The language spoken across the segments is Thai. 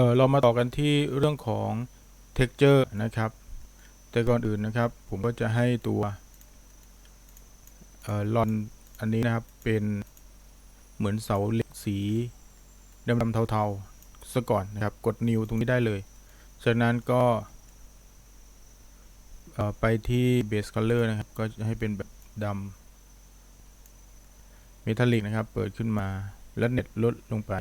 ออเรามาต่อกันที่เรื่องของ texture นะครับ แต่ก่อนอื่นนะครับ ผมก็จะให้ตัวเออลอนอันนี้นะครับเป็นเหมือนเสาเหล็กสีดำๆเทาๆซะก่อนนะครับ กด new ตรงนี้ได้เลย จากนั้นก็เออไปที่ base color นะครับ ก็จะให้เป็นแบบดำ metallic นะครับ เปิดขึ้นมาแล้วเน็ตลดลงไป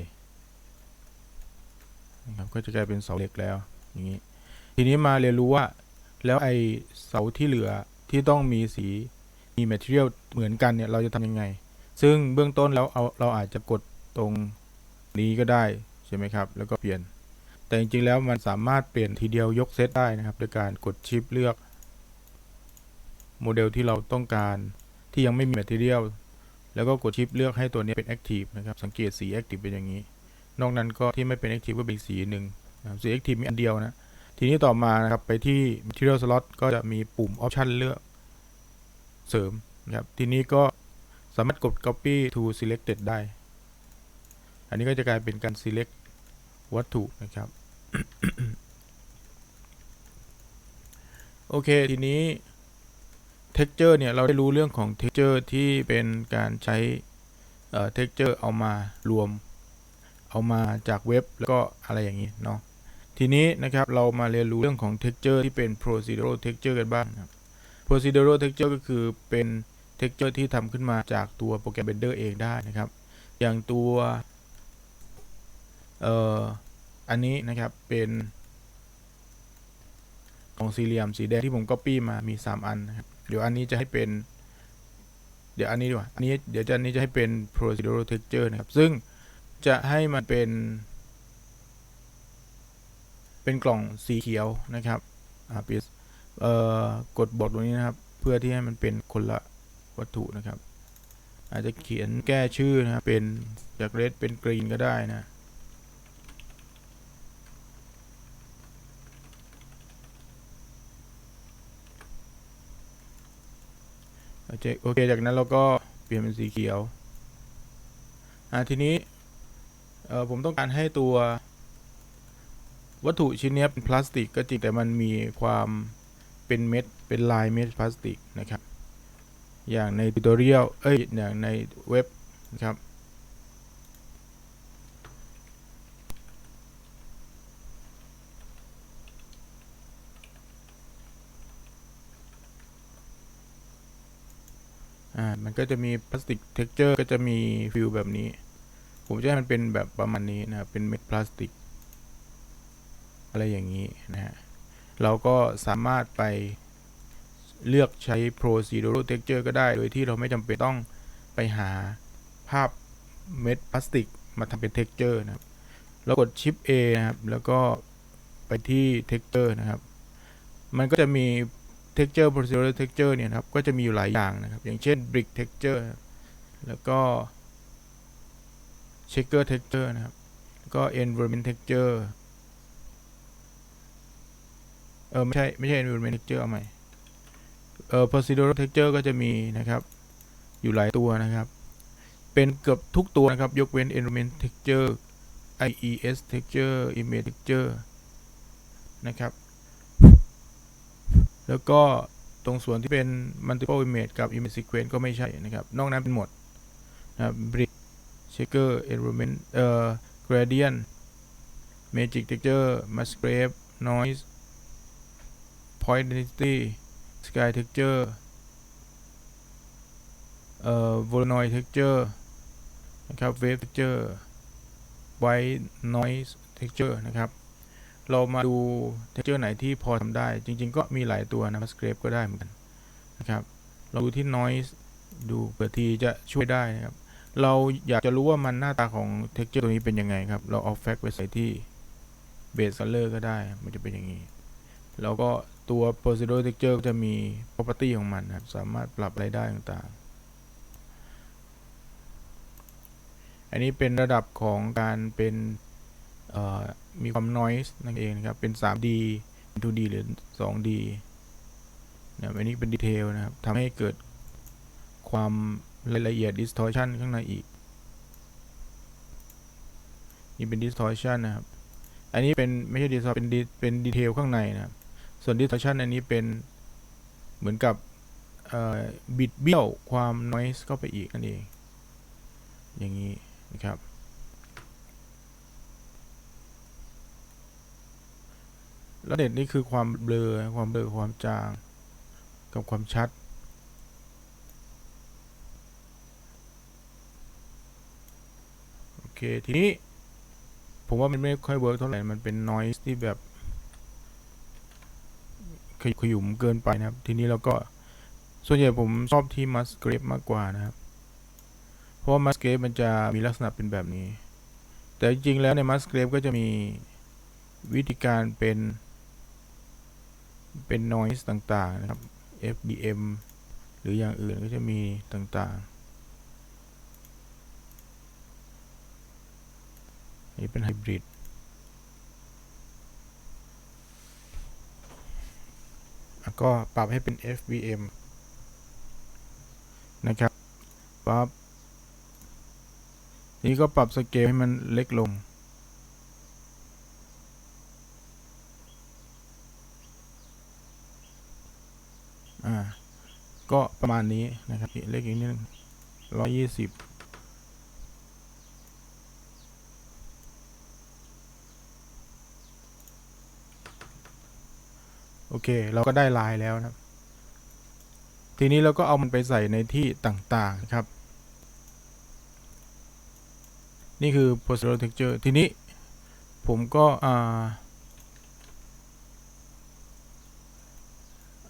นะครับก็จะกลายเป็นเสาเหล็กแล้วอย่างนี้ทีนี้มาเรียนรู้ว่า แล้วไอเสาที่เหลือที่ต้องมีสีมี material เหมือนกันเนี่ยเราจะทำยังไง ซึ่งเบื้องต้นแล้วเอาเราอาจจะกดตรงนี้ก็ได้ใช่ไหมครับ แล้วก็เปลี่ยน แต่จริงๆแล้วมันสามารถเปลี่ยนทีเดียวยกเซตได้นะครับโดยการกดชิปเลือกโมเดลที่เราต้องการที่ยังไม่มี material แล้วก็กดชิปเลือกให้ตัวนี้เป็น active นะครับ สังเกตสี active เป็นอย่างนี้ นอกนั้นก็ที่ไม่เป็น active ก็เป็นสีหนึ่งนะครับสี active มีอันเดียวนะ ทีนี้ต่อมานะครับไปที่ material slot ก็จะมีปุ่ม option เลือกเสริมนะครับ ทีนี้ก็สามารถกด copy to selected ได้ อันนี้ก็จะกลายเป็นการ select วัตถุนะครับโอเค ทีนี้ texture เนี่ย เราได้รู้เรื่องของ texture ที่เป็นการใช้เอ่อ texture เอามารวม เอามาจากเว็บแล้วก็อะไรอย่างนี้เนาะทีนี้นะครับเรามาเรียนรู้เรื่องของ texture ที่เป็น procedural texture กันบ้างนะครับ procedural texture ก็คือเป็น texture ที่ทำขึ้นมาจากตัวโปรแกรม Blender เองได้นะครับ อย่างตัวเอ่ออันนี้นะครับเป็นของสี่เหลี่ยมสีแดงที่ผม copy มามี 3 อันนะครับเดี๋ยวอันนี้จะให้เป็น เดี๋ยวอันนี้ดีกว่าอันนี้เดี๋ยวจะอันนี้จะให้เป็น procedural texture นะครับ ซึ่ง จะให้มันเป็น เป็นกล่องสีเขียวนะครับอ่าปิดเอ่อกดบทตรงนี้นะครับ เพื่อที่ให้มันเป็นคนละวัตถุนะครับ อาจจะเขียนแก้ชื่อนะครับเป็นจากเรดเป็นกรีนก็ได้นะโอเค จากนั้นเราก็เปลี่ยนเป็นสีเขียว อ่า ทีนี้ เออผมต้องการให้ตัว วัตถุชิ้นนี้เป็นพลาสติกก็จริงแต่มันมีความเป็นเม็ดเป็นลายเม็ดพลาสติกนะครับ อย่างในทิวตอเรียลเอ้ยอย่างในเว็บนะครับอ่ามันก็จะมีพลาสติกเท็กเจอร์ก็จะมีฟิลแบบนี้ ผมจะให้มันเป็นแบบประมาณนี้นะครับเป็นเม็ดพลาสติก อะไรอย่างนี้นะฮะเราก็สามารถไปเลือกใช้ procedural texture ก็ได้ โดยที่เราไม่จำเป็นต้องไปหาภาพเม็ดพลาสติก มาทำเป็น texture นะครับเรากด shift A นะครับ แล้วก็ไปที่ texture นะครับ มันก็จะมี texture procedural texture เนี่ยครับ ก็จะมีอยู่หลายอย่างนะครับ อย่างเช่น brick texture แล้วก็ checker texture นะครับ ก็ environment texture เออไม่ใช่ ไม่ใช่ environment texture เอาใหม่ เออ procedural texture ก็จะมีนะครับ อยู่หลายตัวนะครับ เป็นเกือบทุกตัวนะครับ ยกเว้น environment texture IES texture image texture นะครับ แล้วก็ตรงส่วนที่เป็น multiple image กับ image sequence ก็ไม่ใช่นะครับ นอกนั้นเป็นหมดนะครับ checker environment เอ่อ gradient magic texture masquerade noise point density sky texture เอ่อ voronoi texture นะครับ wave texture white noise texture นะครับเรามาดู texture ไหนที่พอทำได้ จริง ๆ ก็มีหลายตัวนะ masquerade ก็ได้เหมือนกันนะครับ เราดูที่ noise ดูเผื่อทีจะช่วยได้นะครับ เราอยากจะรู้ว่ามันหน้าตาของ texture ตัวนี้เป็นยังไงครับ เราเอา fact ไปใส่ที่ base color ก็ได้ มันจะเป็นอย่างนี้ แล้วก็ตัว procedural texture จะมี property ของมันนะครับ สามารถปรับอะไรได้ต่างๆ อันนี้เป็นระดับของการเป็นมีความ noise นั่นเองนะครับ เป็น 3D 2D หรือ 2D นะอันนี้เป็นดีเทลนะครับทำให้เกิดความ รายละเอียด distortion ข้างในอีก นี่เป็น distortion นะครับ อันนี้เป็นไม่ใช่ดี o เป็นดีเป็นดีเทลข้างในนะครับ ส่วน distortion อันนี้เป็นเหมือนกับบิดเบี้ยวความ noise เข้าไปอีกนั่นเอง อย่างนี้นะครับแล้วเด็ดนี่คือความเบลอความเบลอความจาง กับความชัด โอ เค ทีนี้ ผมว่ามันไม่ค่อยเวิร์กเท่าไหร่ มันเป็น noise ที่แบบขยขยุมเกินไปนะครับ ทีนี้เราก็ส่วนใหญ่ผมชอบที่ Musgrave มากกว่านะครับ เพราะว่า Musgrave มันจะมีลักษณะเป็นแบบนี้ แต่จริงๆแล้วใน Musgrave ก็จะมีวิธีการเป็นเป็น noise ต่างๆนะครับ FBM หรืออย่างอื่นก็จะมีต่างๆ นี่เป็นไฮบริดก็ปรับให้เป็น FBM นะครับปรับนี่ก็ปรับสเกลให้มันเล็กลง อ่า ก็ประมาณนี้นะครับเล็กอีกนิดนึงร้อยยี่สิบ โอเค เราก็ได้ลายแล้วนะทีนี้เราก็เอามันไปใส่ในที่ต่างๆนะครับ นี่คือ procedural texture ทีนี้ผมก็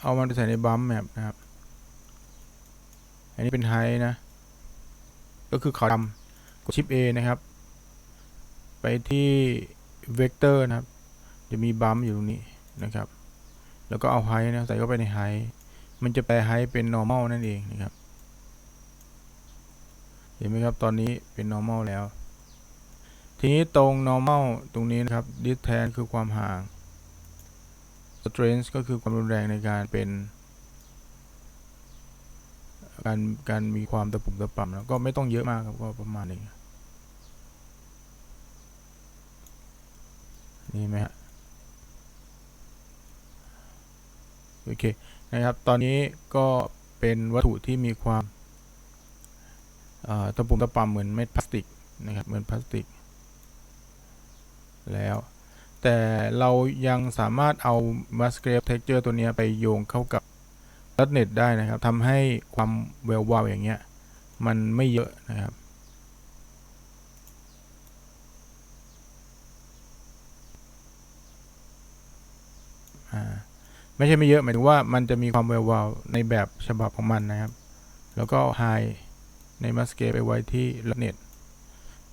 เอามันไปใส่ใน bump map นะครับ อันนี้เป็น height นะ ก็คือขาวดำกดชิป A นะครับ ไปที่ vector นะครับ จะมี bump อยู่ตรงนี้นะครับ แล้วก็เอา height นะใส่เข้าไปใน height มันจะแปล height เป็น normal นั่นเองนะครับ เห็นไหมครับตอนนี้เป็น normal แล้ว ทีนี้ตรง normal ตรงนี้นะครับ distance คือความห่าง strength ก็คือความรุนแรงในการเป็นการการมีความตะปุ่มตะป่ำแล้วก็ไม่ต้องเยอะมากครับก็ประมาณนี้นี่ไหมฮะ โอเคนะครับ ตอนนี้ก็เป็นวัตถุที่มีความตะปุ่มตะป่ำเหมือนเม็ดพลาสติกนะครับ เหมือนพลาสติก แล้ว แต่เรายังสามารถเอา Musgrave Texture ตัวนี้ไปโยงเข้ากับ l u t n e t ได้นะครับทำให้ความแวววาวอย่างเงี้ย มันไม่เยอะนะครับ ไม่ใช่ไม่เยอะหมายถึงว่ามันจะมีความแวววาวในแบบฉบับของมันนะครับ แล้วก็ไฮใน Musgrave ไปไว้ที่ l u t n e t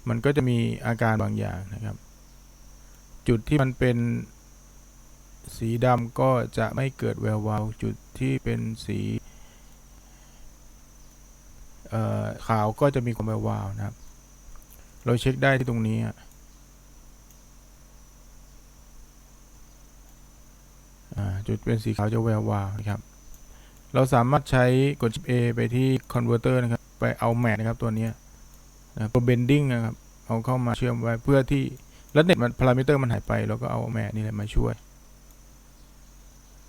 มันก็จะมีอาการบางอย่างนะครับ จุดที่มันเป็นสีดำก็จะไม่เกิดแวววาว จุดที่เป็นสีขาวก็จะมีความแวววาวนะครับ เราเช็คได้ที่ตรงนี้ จุดเป็นสีขาวจะแวววาวนะครับ เราสามารถใช้กดชิป A ไปที่ converter นะครับ ไปเอาแมทนะครับตัวนี้นะตัว bending นะครับ เอาเข้ามาเชื่อมไว้เพื่อที่แล้วเน็ตมันพารามิเตอร์มันหายไปแล้วก็เอาแมทนี่แหละมาช่วย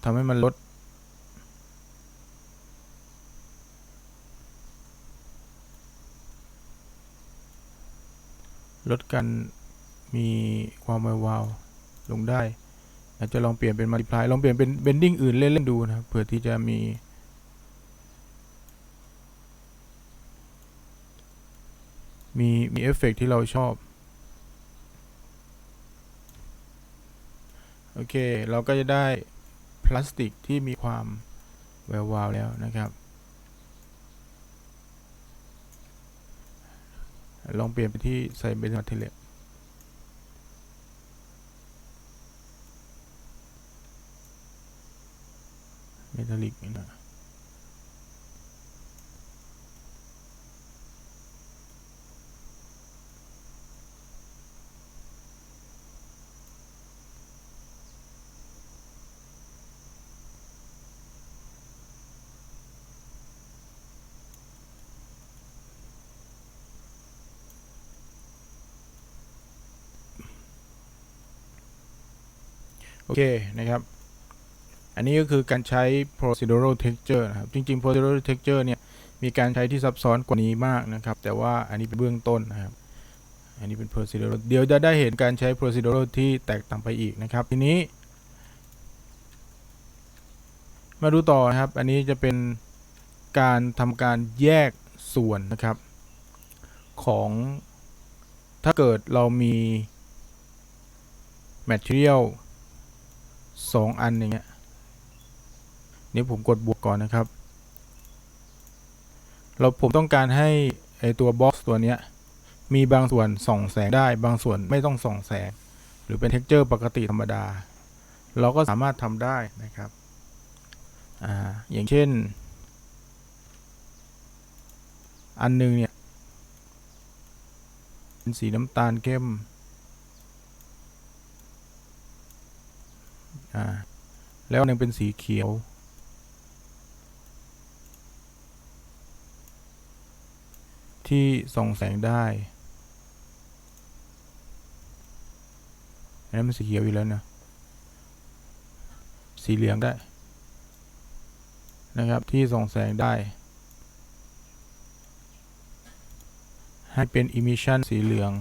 ทำให้มันลดลดการมีความแวววาวลงได้ อาจจะลองเปลี่ยนเป็น multiply ลองเปลี่ยนเป็น bending อื่นเล่นๆดูนะครับเผื่อที่จะมีมีมีเอฟเฟกที่เราชอบ โอเค เราก็จะได้พลาสติกที่มีความแวววาวแล้วนะครับ ลองเปลี่ยนไปที่ใส่เบนซ์เทเล เมทัลลิกนนะโอเคนะครับ อันนี้ก็คือการใช้ procedural texture นะครับ จริง ๆ procedural texture เนี่ย มีการใช้ที่ซับซ้อนกว่านี้มากนะครับ แต่ว่าอันนี้เป็นเบื้องต้นนะครับ อันนี้เป็น procedural เดี๋ยวจะได้เห็นการใช้ procedural ที่แตกต่างไปอีกนะครับ ทีนี้ มาดูต่อนะครับ อันนี้จะเป็นการทำการแยกส่วนนะครับ ของถ้าเกิดเรามี material สองอันอย่างเงี้ย นี่ผมกดบวกก่อนนะครับ เราผมต้องการให้ไอตัว box ตัวเนี้ยมีบางส่วนส่องแสงได้บางส่วนไม่ต้องส่องแสง หรือเป็น texture ปกติธรรมดา เราก็สามารถทำได้นะครับอ่าอย่างเช่น อันหนึงเนี่ยเป็นสีน้ำตาลเข้มอ่าแล้วอันหนึงเป็นสีเขียว ที่ส่องแสงได้อันนั้นมันสีเขียวอยู่แล้วนะ สีเหลืองได้ นะครับที่ส่องแสงได้ ให้เป็น emission สีเหลือง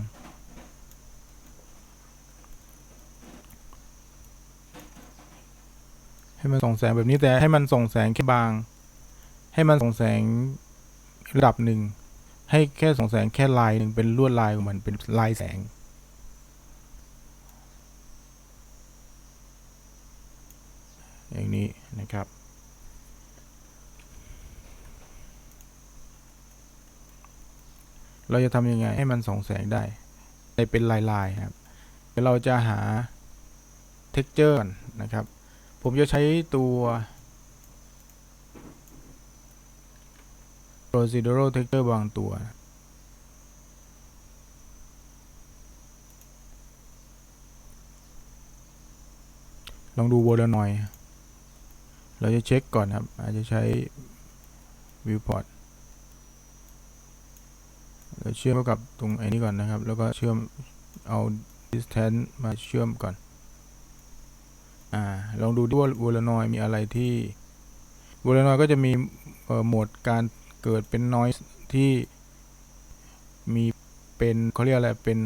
ให้มันส่องแสงแบบนี้แต่ให้มันส่องแสงแค่บาง ให้มันส่องแสงระดับหนึ่ง ให้แค่สองแสงแค่ลายหนึ่งเป็นลวดลายของมันเป็นลายแสง อย่างนี้นะครับเราจะทำยังไงให้มันส่องแสงได้ในเป็นลายๆครับเดี๋ยวเราจะหา texture ก่อนนะครับ ผมจะใช้ตัว procedural texture บางตัว ลองดูโวลหน่อย เราจะเช็คก่อนครับ อาจจะใช้ viewport เราเชื่อมกับตรงไอ้นี้ก่อนนะครับ แล้วก็เชื่อมเอา distance มาเชื่อมก่อน อ่า ลองดูดิว่า v o l a n o i มีอะไรที่ v o l a n o i ก็จะมีโหมดการ เกิดเป็น noise ที่มีเป็นเขาเรียกอะไรเป็น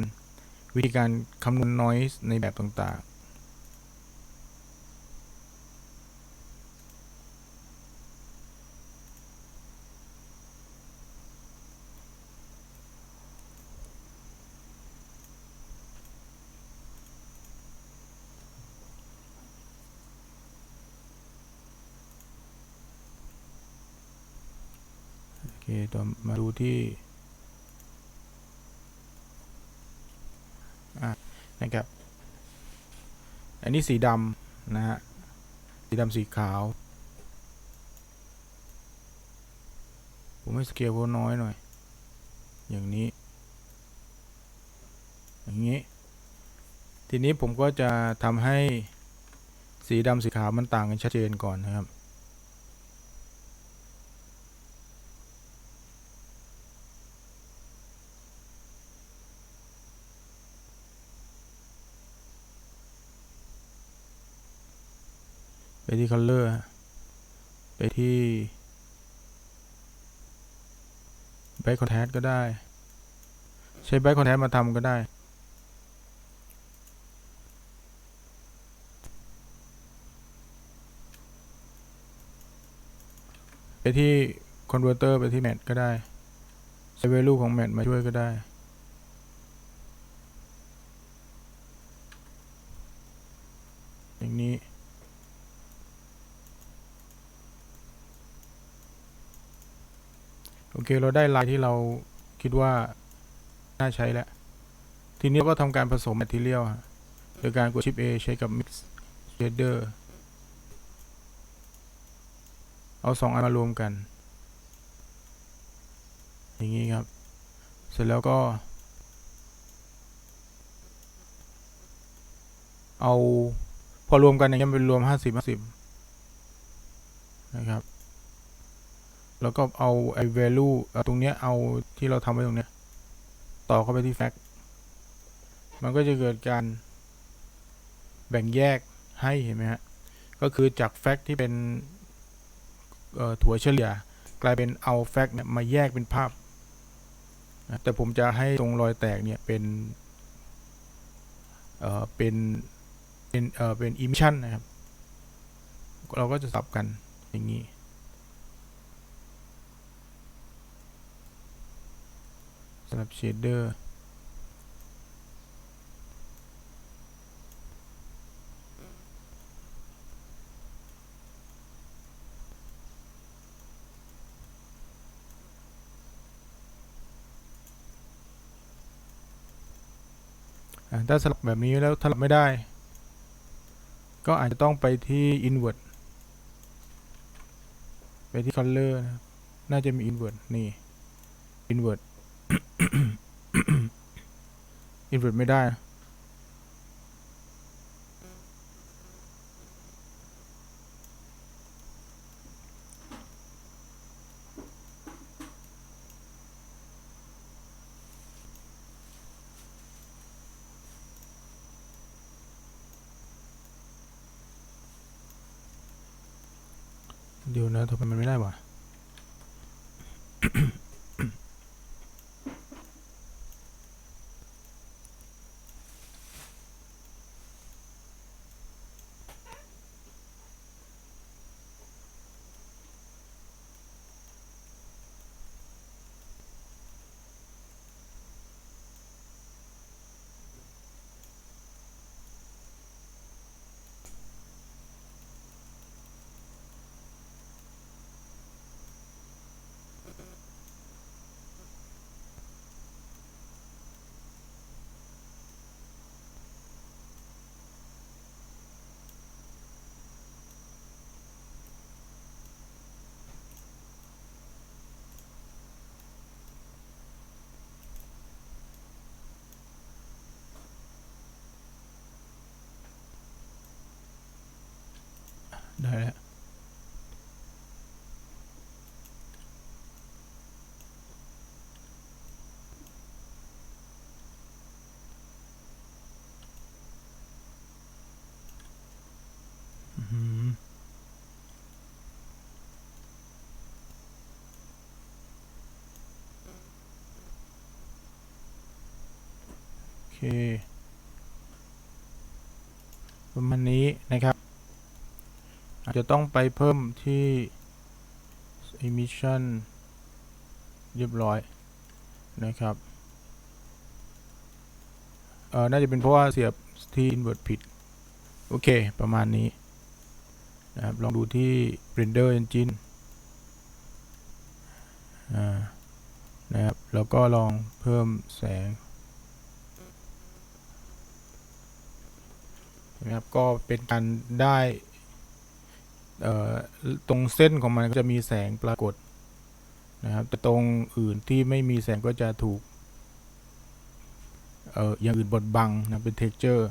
วิธีการคำนวณ noise ในแบบต่าง ต่อมาดูที่นะครับ อันนี้สีดำนะฮะ สีดำสีขาว ผมให้สเกลเขาน้อยหน่อย อย่างนี้ อย่างนี้ ทีนี้ผมก็จะทำให้สีดำสีขาวมันต่างกันชัดเจนก่อนนะครับ ไปที่ color ฮะไปที่ back contrast ก็ได้ ใช้ back contrast มาทำก็ได้ ไปที่ converter ไปที่ mat ก็ได้ ใช้ value ของ mat มาช่วยก็ได้ อย่างนี้ โอ เคเราได้ลายที่เราคิดว่าน่าใช้แล้ว ทีนี้เราก็ทำการผสม material ฮะโดยการกด Shift A ใช้กับ Mix Shader เอาสองอันมารวมกัน อย่างนี้ครับ เสร็จแล้วก็ เอาพอรวมกันอย่างนี้ยมันเป็นรวม 50 50 นะครับ แล้วก็เอาไอ้ value เอาตรงเนี้ยเอาที่เราทำไว้ตรงเนี้ย ต่อเข้าไปที่ fact มันก็จะเกิดการแบ่งแยกให้เห็นไหมฮะ ก็คือจากแฟกต์ที่เป็นถั่วเฉลี่ย กลายเป็นเอาแฟกต์เนี่ยมาแยกเป็นภาพ แต่ผมจะให้ตรงรอยแตกเนี่ยเป็นเอ่อเป็นเป็นเอ่อเป็นอิมิชันนะครับ เราก็จะสับกันอย่างนี้ สำหรับเชดเดอร์ถ้าสลับแบบนี้แล้วสลับไม่ได้ ก็อาจจะต้องไปที่ invert ไปที่ color นะน่าจะมี invert นี่ invert invert ไม่ได้เดี๋ยวนะทำไมมันไม่ได้วะ เคประมาณนี้นะครับ อาจจะต้องไปเพิ่มที่ emission เรียบร้อยนะครับเออน่าจะเป็นเพราะว่าเสียบที่ invert ผิด โอเค ประมาณนี้นะครับลองดูที่ render engine อ่านะครับ แล้วก็ลองเพิ่มแสง นะครับก็เป็นการได้ตรงเส้นของมันก็จะมีแสงปรากฏนะครับแต่ตรงอื่นที่ไม่มีแสงก็จะถูกอออย่างอื่นบดบังนะเป็นเท็กเจอร์